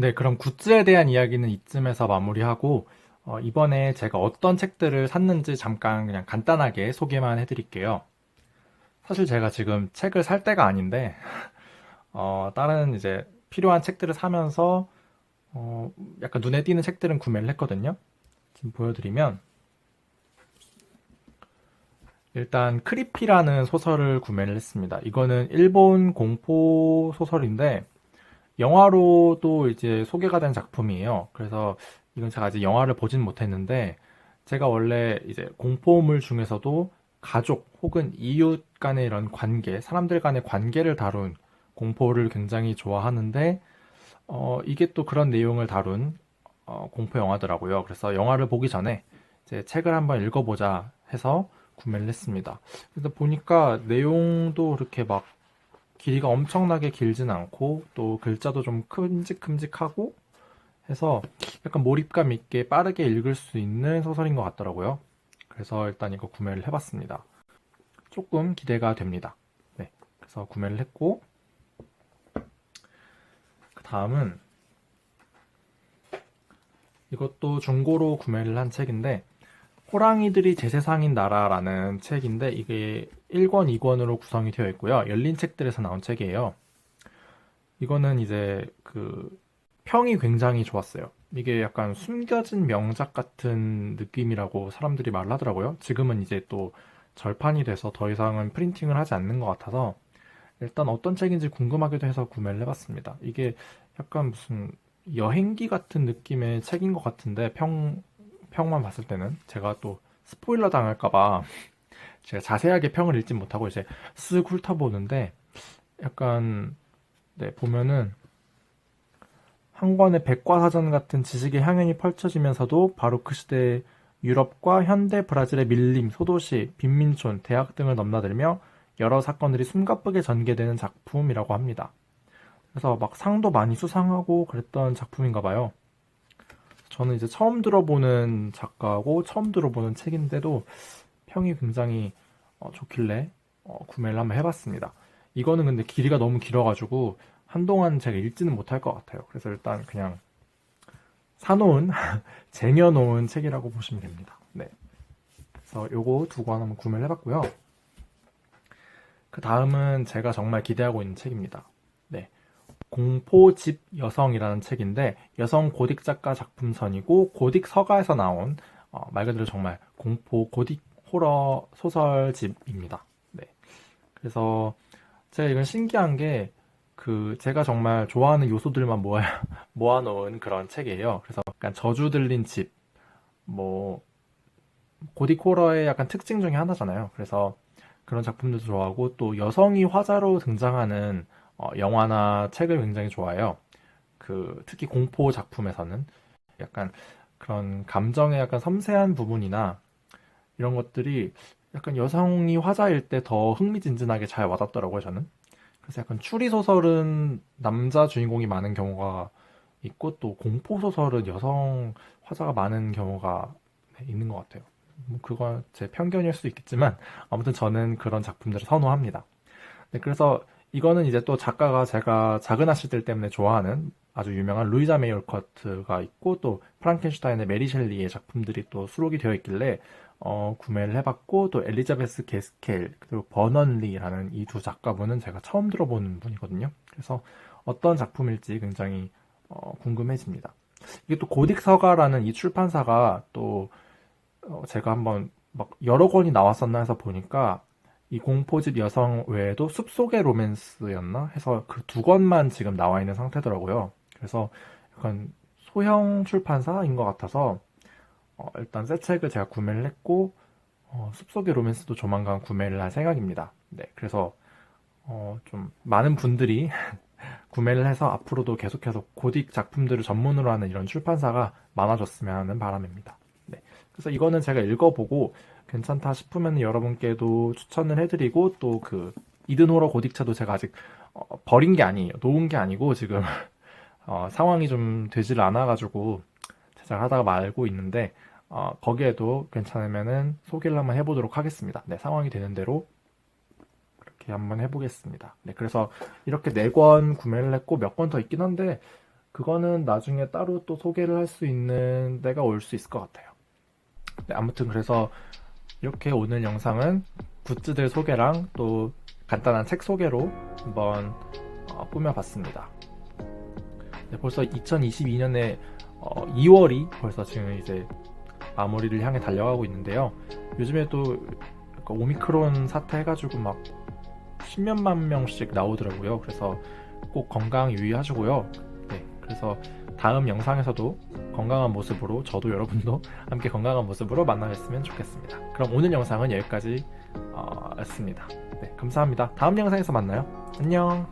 네, 그럼 굿즈에 대한 이야기는 이쯤에서 마무리하고, 어, 이번에 제가 어떤 책들을 샀는지 잠깐 그냥 간단하게 소개만 해드릴게요. 사실 제가 지금 책을 살 때가 아닌데, 어, 다른 이제 필요한 책들을 사면서, 어, 약간 눈에 띄는 책들은 구매를 했거든요. 지금 보여드리면, 일단 크리피라는 소설을 구매를 했습니다. 이거는 일본 공포 소설인데, 영화로도 이제 소개가 된 작품이에요. 그래서 이건 제가 아직 영화를 보진 못했는데 제가 원래 이제 공포물 중에서도 가족 혹은 이웃 간의 이런 관계, 사람들 간의 관계를 다룬 공포를 굉장히 좋아하는데 어, 이게 또 그런 내용을 다룬 어, 공포 영화더라고요. 그래서 영화를 보기 전에 이제 책을 한번 읽어보자 해서 구매를 했습니다. 그래서 보니까 내용도 그렇게 막 길이가 엄청나게 길진 않고 또 글자도 좀 큼직큼직하고 해서 약간 몰입감 있게 빠르게 읽을 수 있는 소설인 것 같더라고요. 그래서 일단 이거 구매를 해봤습니다. 조금 기대가 됩니다. 네. 그래서 구매를 했고, 그 다음은 이것도 중고로 구매를 한 책인데, 호랑이들이 제 세상인 나라라는 책인데 이게 1권, 2권으로 구성이 되어 있고요. 열린 책들에서 나온 책이에요. 이거는 이제 그 평이 굉장히 좋았어요. 이게 약간 숨겨진 명작 같은 느낌이라고 사람들이 말을 하더라고요. 지금은 이제 또 절판이 돼서 더 이상은 프린팅을 하지 않는 것 같아서 일단 어떤 책인지 궁금하기도 해서 구매를 해봤습니다. 이게 약간 무슨 여행기 같은 느낌의 책인 것 같은데 평 평만 봤을 때는 제가 또 스포일러 당할까봐 제가 자세하게 평을 읽지 못하고 이제 쓱 훑어보는데 약간 네 보면은 한 권의 백과사전 같은 지식의 향연이 펼쳐지면서도 바로 그 시대의 유럽과 현대 브라질의 밀림, 소도시, 빈민촌, 대학 등을 넘나들며 여러 사건들이 숨가쁘게 전개되는 작품이라고 합니다. 그래서 막 상도 많이 수상하고 그랬던 작품인가 봐요. 저는 이제 처음 들어보는 작가고 처음 들어보는 책인데도 평이 굉장히 어, 좋길래 어, 구매를 한번 해봤습니다. 이거는 근데 길이가 너무 길어가지고 한동안 제가 읽지는 못할 것 같아요. 그래서 일단 그냥 사놓은, 쟁여놓은 책이라고 보시면 됩니다. 네. 그래서 요거 두 권 한번 구매를 해봤고요. 그 다음은 제가 정말 기대하고 있는 책입니다. 네. 공포집 여성이라는 책인데 여성 고딕 작가 작품선이고 고딕 서가에서 나온 어, 말 그대로 정말 공포 고딕 호러 소설집입니다. 네. 그래서 제가 이건 신기한 게 그 제가 정말 좋아하는 요소들만 모아 모아놓은 그런 책이에요. 그래서 약간 저주 들린 집, 뭐 고딕 호러의 약간 특징 중에 하나잖아요. 그래서 그런 작품들도 좋아하고 또 여성이 화자로 등장하는 어, 영화나 책을 굉장히 좋아해요. 그 특히 공포 작품에서는 약간 그런 감정의 약간 섬세한 부분이나 이런 것들이 약간 여성이 화자일 때 더 흥미진진하게 잘 와닿더라고요, 저는. 그래서 약간 추리 소설은 남자 주인공이 많은 경우가 있고 또 공포 소설은 여성 화자가 많은 경우가 네, 있는 것 같아요. 뭐 그건 제 편견일 수도 있겠지만 아무튼 저는 그런 작품들을 선호합니다. 네, 그래서 이거는 이제 또 작가가 제가 작은 아씨들 때문에 좋아하는 아주 유명한 루이자 메이 올커트가 있고 또 프랑켄슈타인의 메리 셸리의 작품들이 또 수록이 되어 있길래 어, 구매를 해봤고 또 엘리자베스 게스켈 그리고 버넌리라는 이 두 작가분은 제가 처음 들어보는 분이거든요. 그래서 어떤 작품일지 굉장히 어, 궁금해집니다. 이게 또 고딕 서가라는 이 출판사가 또 어, 제가 한번 막 여러 권이 나왔었나 해서 보니까 이 공포집 여성 외에도 숲속의 로맨스였나 해서 그 두 권만 지금 나와 있는 상태더라고요. 그래서 약간 소형 출판사인 것 같아서 어, 일단 새 책을 제가 구매를 했고 어, 숲속의 로맨스도 조만간 구매를 할 생각입니다. 네, 그래서 어, 좀 많은 분들이 구매를 해서 앞으로도 계속해서 고딕 작품들을 전문으로 하는 이런 출판사가 많아졌으면 하는 바람입니다. 네, 그래서 이거는 제가 읽어보고 괜찮다 싶으면 여러분께도 추천을 해드리고 또 그 이든호러 고딕차도 제가 아직 어, 버린 게 아니에요. 놓은 게 아니고 지금 어, 상황이 좀 되질 않아가지고 제작하다가 말고 있는데 어, 거기에도 괜찮으면은 소개를 한번 해보도록 하겠습니다. 네, 상황이 되는 대로 그렇게 한번 해보겠습니다. 네, 그래서 이렇게 네 권 구매를 했고 몇 권 더 있긴 한데 그거는 나중에 따로 또 소개를 할 수 있는 때가 올 수 있을 것 같아요. 네, 아무튼 그래서 이렇게 오늘 영상은 굿즈들 소개랑 또 간단한 책 소개로 한번 어, 꾸며봤습니다. 네, 벌써 2022년에 2월이 벌써 지금 이제 마무리를 향해 달려가고 있는데요. 요즘에 또 약간 오미크론 사태 해가지고 막 십몇만 명씩 나오더라고요. 그래서 꼭 건강 유의하시고요. 네, 그래서 다음 영상에서도 건강한 모습으로 저도 여러분도 함께 건강한 모습으로 만나셨으면 좋겠습니다. 그럼 오늘 영상은 여기까지 어. 네, 감사합니다. 다음 영상에서 만나요. 안녕.